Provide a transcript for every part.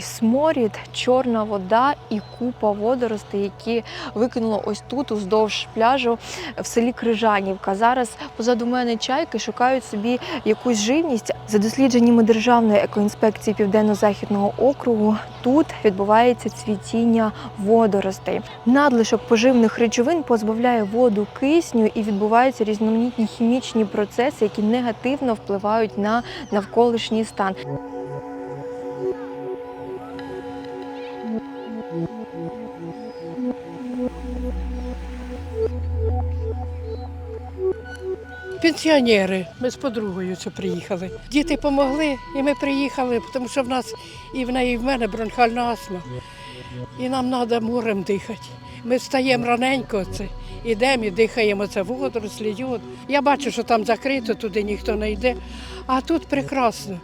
Сморід, чорна вода і купа водоростей, які викинуло ось тут, уздовж пляжу в селі Крижанівка. Зараз позаду мене чайки шукають собі якусь живність. За дослідженнями Державної екоінспекції Південно-Західного округу тут відбувається цвітіння водоростей. Надлишок поживних речовин позбавляє воду кисню і відбуваються різноманітні хімічні процеси, які негативно впливають на навколишній стан. Пенсіонери, ми з подругою це приїхали. Діти допомогли, і ми приїхали, тому що в нас і в неї, і в мене бронхальна астма. І нам треба морем дихати. Ми встаємо раненько, це, ідемо і дихаємо це водорослі, йод. Я бачу, що там закрито, туди ніхто не йде. А тут прекрасно,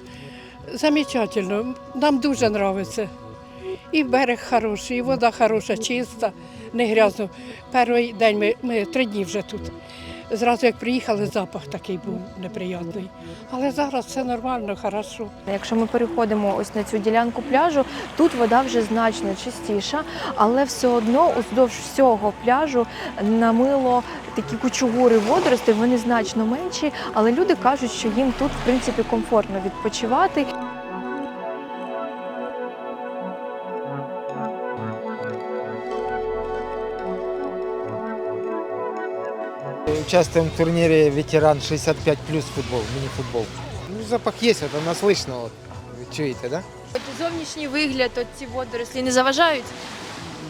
замечательно. Нам дуже подобається. І берег хороший, і вода хороша, чиста, не грязно. Перший день ми, ми три дні вже тут. Зразу як приїхали, запах такий був неприємний. Але зараз все нормально, хорошо. Якщо ми переходимо ось на цю ділянку пляжу, тут вода вже значно чистіша, але все одно уздовж всього пляжу намило такі кучугури водоростей, вони значно менші, але люди кажуть, що їм тут в принципі комфортно відпочивати. Участвуем в турнире ветеран 65 плюс футбол, мини-футбол. Ну, запах есть, это наслышно. Вот. Вы чуете, да? От зовнішній вигляд, от ці водорослі не заважають.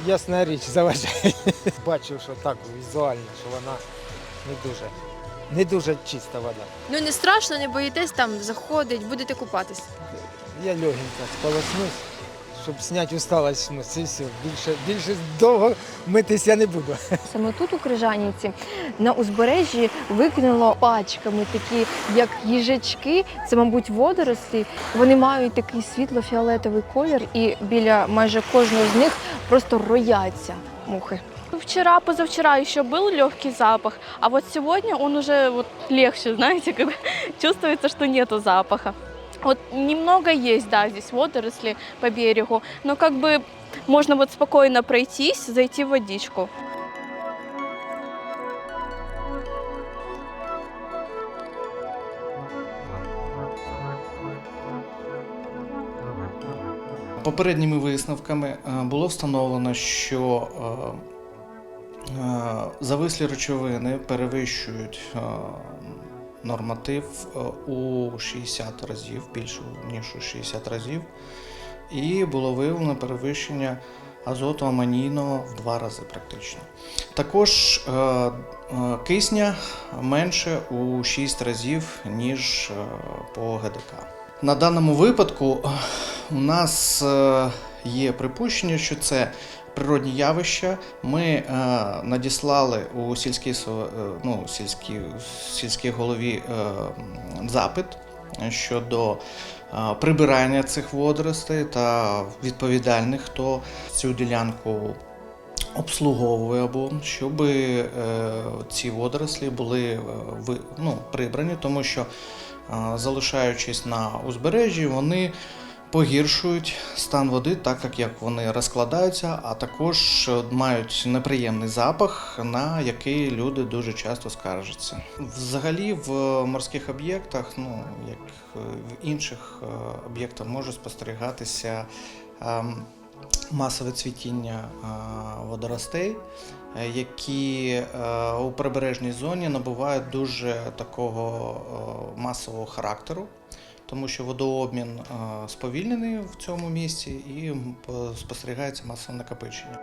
Ясна річ, заважає. Бачу, що так візуально, що вона не дуже, не дуже чиста вода. Ну не страшно, не боїтесь там заходить, будете купатись. Я легенько сполоснусь, щоб зняти усталость мишць, і все. Більше, більше довго митись я не буду. Саме тут у Крижанівці на узбережжі викинуло пачками такі, як їжачки. Це, мабуть, водорослі. Вони мають такий світло-фіолетовий колір, і біля майже кожного з них просто рояться мухи. Вчера, позавчера еще был легкий запах, а вот сегодня он уже вот легче, знаете, как чувствуется, что нету запаха. Вот немного есть, да, здесь водоросли по берегу, но как бы можно вот спокойно пройтись, зайти в водичку. Попередніми висновками е, було встановлено, що е, е, завислі речовини перевищують норматив е, у 60 разів, більше ніж у 60 разів, і було виявлено перевищення азоту амонійного в два рази практично. Також е, е, кисня менше у 6 разів, ніж по ГДК. На даному випадку у нас є припущення, що це природні явища. Ми е, надіслали у сільській, е, ну, сільській, сільській голові е, запит щодо прибирання цих водоростей та відповідальних, хто цю ділянку обслуговує або щоб е, ці водорослі були е, ну, прибрані, тому що е, залишаючись на узбережжі, вони погіршують стан води, так як- вони розкладаються, а також е, мають неприємний запах, на який люди дуже часто скаржаться. Взагалі в морських об'єктах, ну як е, в інших е, об'єктах, може спостерігатися. Масове цвітіння водоростей, е, які е, у прибережній зоні набувають дуже такого е, масового характеру, тому що водообмін сповільнений в цьому місці і спостерігається масове накопичення.